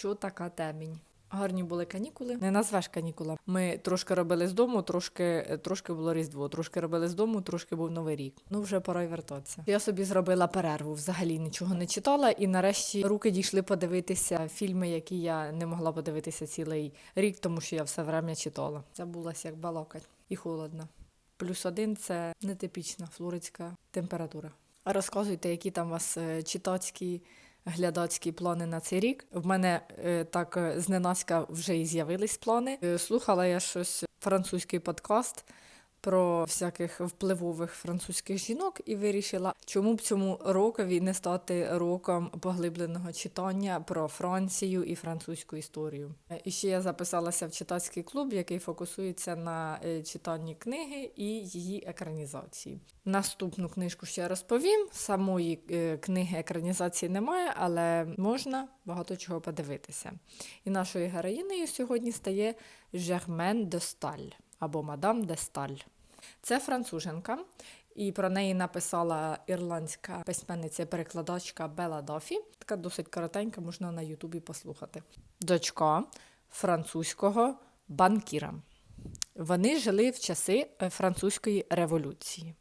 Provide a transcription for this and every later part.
Що така темінь? Гарні були канікули. Не назвеш канікула. Ми трошки робили з дому, трошки, трошки було Різдво, трошки робили з дому, трошки був Новий рік. Ну вже пора й вертатися. Я собі зробила перерву, взагалі нічого не читала, і нарешті руки дійшли подивитися фільми, які я не могла подивитися цілий рік, тому що я все время читала. Забулася, як балакать, і холодно. Плюс один це нетипічна флоридська температура. Розказуйте, які там у вас е, читацькі глядацькі плани на цей рік. В мене е, так е, зненацька вже і з'явились плани. Е, слухала я щось французький подкаст про всяких впливових французьких жінок і вирішила, чому б цьому рокові не стати роком поглибленого читання про Францію і французьку історію. І ще я записалася в читацький клуб, який фокусується на е, читанні книги і її екранізації. Наступну книжку ще розповім. Самої е, книги екранізації немає, але можна багато чого подивитися. І нашою героїнею сьогодні стає Жермен де Сталь або Мадам де Сталь. Це француженка, і про неї написала ірландська письменниця-перекладачка Бела Дафі. Така досить коротенька, можна на Ютубі послухати. Дочка французького банкіра. Вони жили в часи е, французької революції.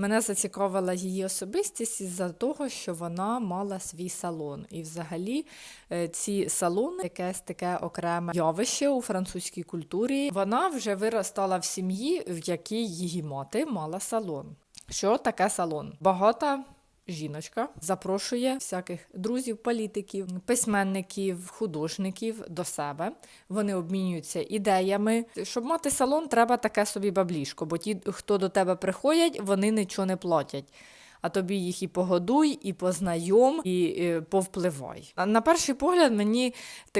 Мене зацікавила її особистість із-за того, що вона мала свій салон. І взагалі е, ці салони якесь таке окреме явище у французькій культурі. Вона вже виростала в сім'ї, в якій її мати мала салон. Що таке салон? Багата жіночка запрошує всяких друзів, політиків, письменників, художників до себе. Вони обмінюються ідеями. Щоб мати салон, треба таке собі баблішко, бо ті, хто до тебе приходять, вони нічого не платять. А тобі їх і погодуй, і познайом, і е, повпливай. На перший погляд, мені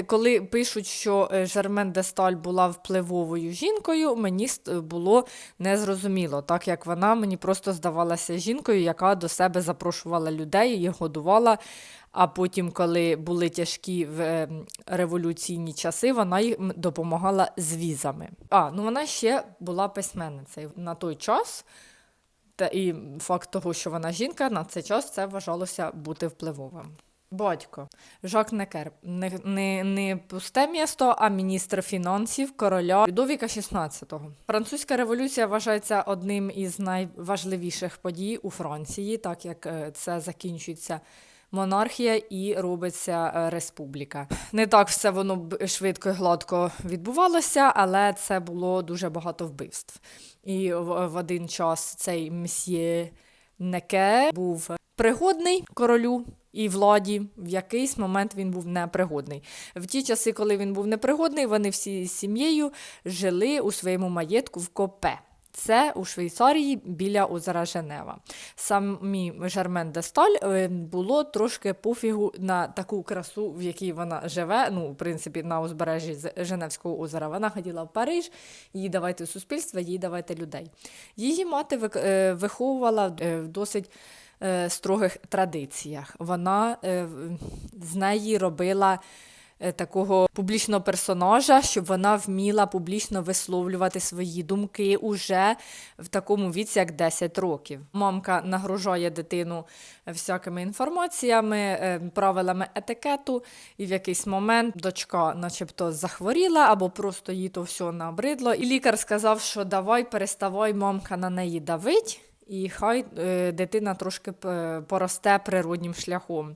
коли пишуть, що е, Жермен де Сталь була впливовою жінкою, мені ст- було незрозуміло, так як вона мені просто здавалася жінкою, яка до себе запрошувала людей, їх годувала. А потім, коли були тяжкі в е, революційні часи, вона їм допомагала з візами. А ну вона ще була письменницею на той час. Та і факт того, що вона жінка, на цей час це вважалося бути впливовим. Батько Жак Некер не, не, не пусте місто, а міністр фінансів короля Людовіка XVI. Французька революція вважається одним із найважливіших подій у Франції, так як е, це закінчується монархія і робиться е, республіка. Не так все воно швидко і гладко відбувалося, але це було дуже багато вбивств. І в один час цей мсьє Неке був пригодний королю. І владі в якийсь момент він був непригодний. В ті часи, коли він був непригодний, вони всі з сім'єю жили у своєму маєтку в Копе. Це у Швейцарії біля озера Женева. Самі Жермен де Сталь е, було трошки пофігу на таку красу, в якій вона живе. Ну, в принципі, на узбережжі Женевського озера. Вона хотіла в Париж, їй давайте суспільство, їй давайте людей. Її мати е, виховувала в досить е, строгих традиціях. Вона з неї робила такого публічного персонажа, щоб вона вміла публічно висловлювати свої думки уже в такому віці, як 10 років. Мамка нагружає дитину всякими інформаціями, е, правилами етикету, і в якийсь момент дочка, начебто, захворіла або просто їй то все набридло. І лікар сказав, що давай переставай, мамка на неї давить. І хай е, дитина трошки поросте природнім шляхом.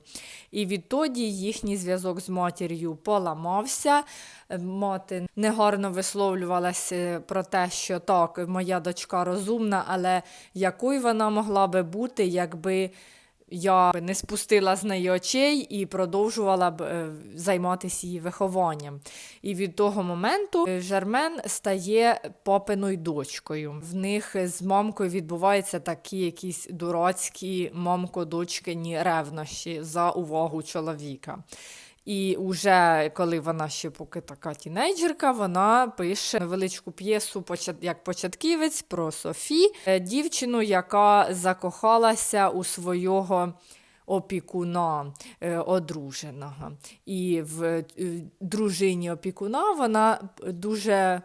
І відтоді їхній зв'язок з матір'ю поламався. Мати негарно висловлювалася про те, що так, моя дочка розумна, але якою вона могла би бути, якби я б не спустила з неї очей і продовжувала б е, займатися її вихованням. І від того моменту е, Жермен стає папиною дочкою. В них з мамкою відбуваються такі якісь дурацькі мамко-дочкині ревнощі за увагу чоловіка. І вже коли вона ще поки така тінейджерка, вона пише невеличку п'єсу як початківець про Софі, е, дівчину, яка закохалася у свого опікуна е, одруженого. І в е, дружині опікуна вона дуже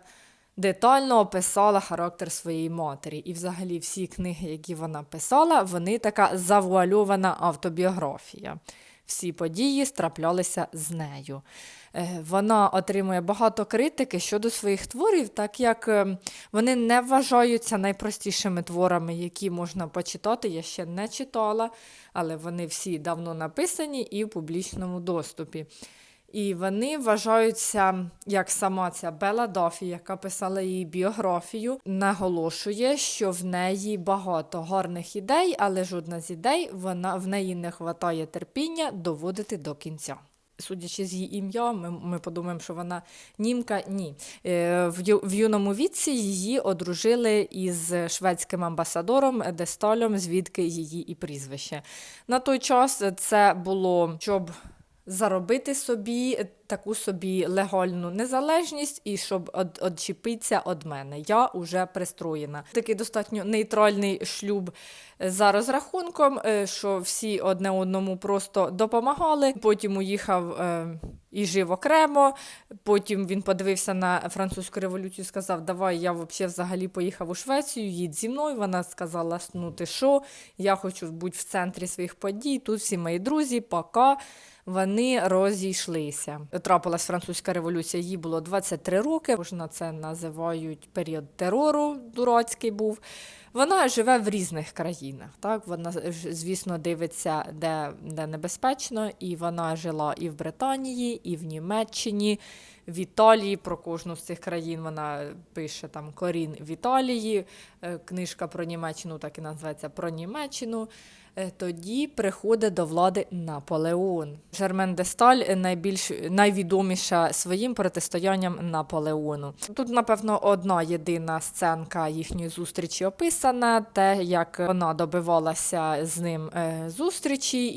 детально описала характер своєї матері. І взагалі всі книги, які вона писала, вони така завуальована автобіографія. Всі події страплялися з нею. Е, Вона отримує багато критики щодо своїх творів, так як е, вони не вважаються найпростішими творами, які можна почитати. Я ще не читала, але вони всі давно написані і в публічному доступі. І вони вважаються, як сама ця Бела Дафі, яка писала її біографію, наголошує, що в неї багато гарних ідей, але жодна з ідей вона в неї не вистачає терпіння доводити до кінця. Судячи з її ім'я, ми, ми подумаємо, що вона німка. Ні. Е, в, юному віці її одружили із шведським амбасадором Десталем, звідки її і прізвище. На той час це було, щоб заробити собі таку собі легальну незалежність і щоб од, від мене. Я вже пристроєна. Такий достатньо нейтральний шлюб е, за розрахунком, е, що всі одне одному просто допомагали. Потім уїхав е, і жив окремо. Потім він подивився на французьку революцію сказав: Давай, я взагалі поїхав у Швецію, їдь зі мною. Вона сказала: Ну ти що, я хочу бути в центрі своїх подій. Тут всі мої друзі, пока. Вони розійшлися. Трапилась французька революція, їй було 23 роки. Можна це називають період терору, дурацький був. Вона живе в різних країнах. Так? Вона, звісно, дивиться, де, де небезпечно, і вона жила і в Британії, і в Німеччині, в Італії. Про кожну з цих країн вона пише там Корін в Італії. Е, Книжка про Німеччину так і називається про Німеччину. Е, Тоді приходить до влади Наполеон. Жермен де Сталь е, найбільш найвідоміша своїм протистоянням Наполеону. Тут, напевно, одна єдина сценка їхньої зустрічі описана: те, як вона добивалася з ним зустрічі,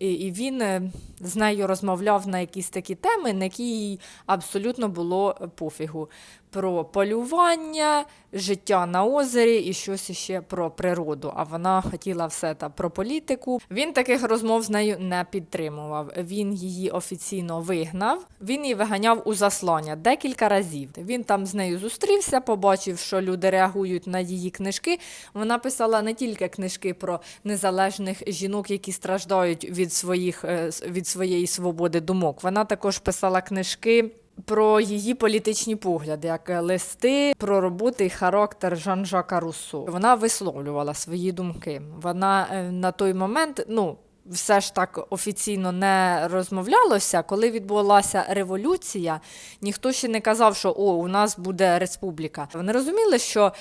і він, з нею розмовляв на якісь такі теми, на які їй абсолютно було пофігу. Про полювання, життя на озері і щось іще про природу. А вона хотіла все та про політику. Він таких розмов з нею не підтримував. Він її офіційно вигнав. Він її виганяв у заслання декілька разів. Він там з нею зустрівся, побачив, що люди реагують на її книжки. Вона писала не тільки книжки про незалежних жінок, які страждають від своїх е, від своєї свободи думок. Вона також писала книжки. Про її політичні погляди, як листи про роботи і характер Жан-Жака Руссо. Вона висловлювала свої думки. Вона е, на той момент, ну. Все ж так офіційно не розмовлялося. Коли відбулася революція, ніхто ще не казав, що о, у нас буде республіка. Вони розуміли, що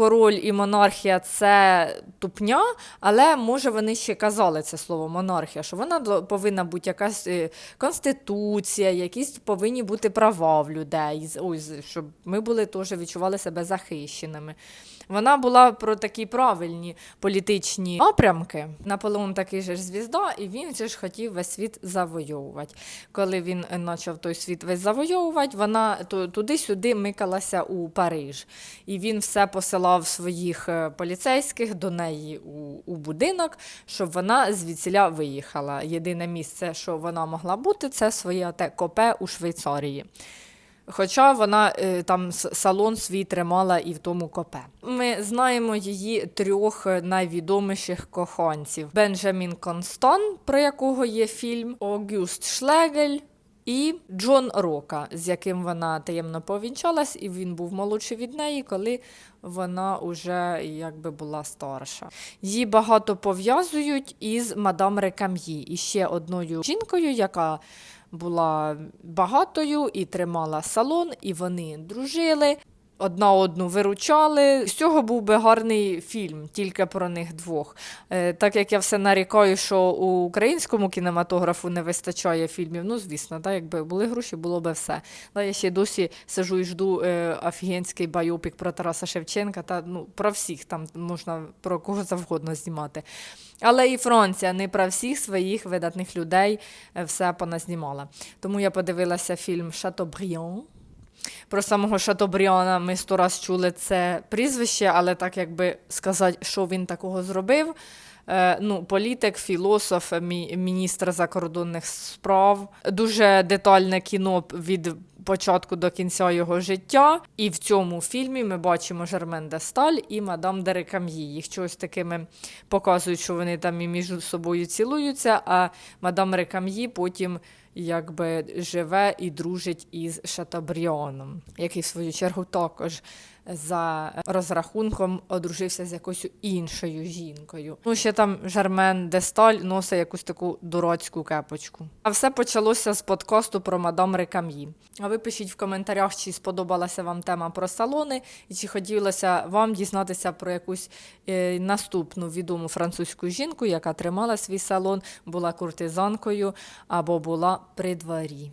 король і монархія це тупня, але може вони ще казали це слово монархія, що вона повинна бути якась е, конституція, якісь повинні бути права в людей, ось, щоб ми були теж відчували себе захищеними. Вона була про такі правильні політичні напрямки. Наполеон такий же ж звізда, і він же ж хотів весь світ завойовувати. Коли він е, почав той світ весь завойовувати, вона ту- туди-сюди микалася у Париж. І він все посилав своїх е, поліцейських до неї у, у будинок, щоб вона звідсіля виїхала. Єдине місце, що вона могла бути, це своє те копе у Швейцарії. Хоча вона е, там салон свій тримала і в тому копе. Ми знаємо її трьох найвідоміших коханців: Бенджамін Констан, про якого є фільм, Огюст Шлегель. І Джон Рока, з яким вона таємно повінчалась, і він був молодший від неї, коли вона вже якби була старша. Її багато пов'язують із мадам Рекам'ї, і ще одною жінкою, яка була багатою і тримала салон, і вони дружили. Одна одну виручали. З цього був би гарний фільм тільки про них двох. Е, так як я все нарікаю, що у українському кінематографу не вистачає фільмів, ну звісно, да, якби були гроші, було би все. Да, я ще досі сижу і жду е, офігенський байопік про Тараса Шевченка, та ну, про всіх там можна про кого завгодно знімати. Але і Франція не про всіх своїх видатних людей е, все поназнімала. Тому я подивилася фільм Шатобріон. Про самого Шатобріона ми сто раз чули це прізвище, але так якби сказати, що він такого зробив. Е, ну, політик, філософ, мі- міністр закордонних справ. Дуже детальне кіно від початку до кінця його життя. І в цьому фільмі ми бачимо Жермен де Сталь і мадам де Рекам'ї. Їх чогось такими показують, що вони там і між собою цілуються, а мадам Рекам'ї потім якби живе і дружить із Шатабріоном, який в свою чергу також за розрахунком одружився з якоюсь іншою жінкою. Ну, ще там Жермен де Сталь носить якусь таку дурацьку кепочку. А все почалося з подкасту про мадам Рекам'ї. А ви пишіть в коментарях, чи сподобалася вам тема про салони, і чи хотілося вам дізнатися про якусь е, наступну відому французьку жінку, яка тримала свій салон, була куртизанкою або була при дворі.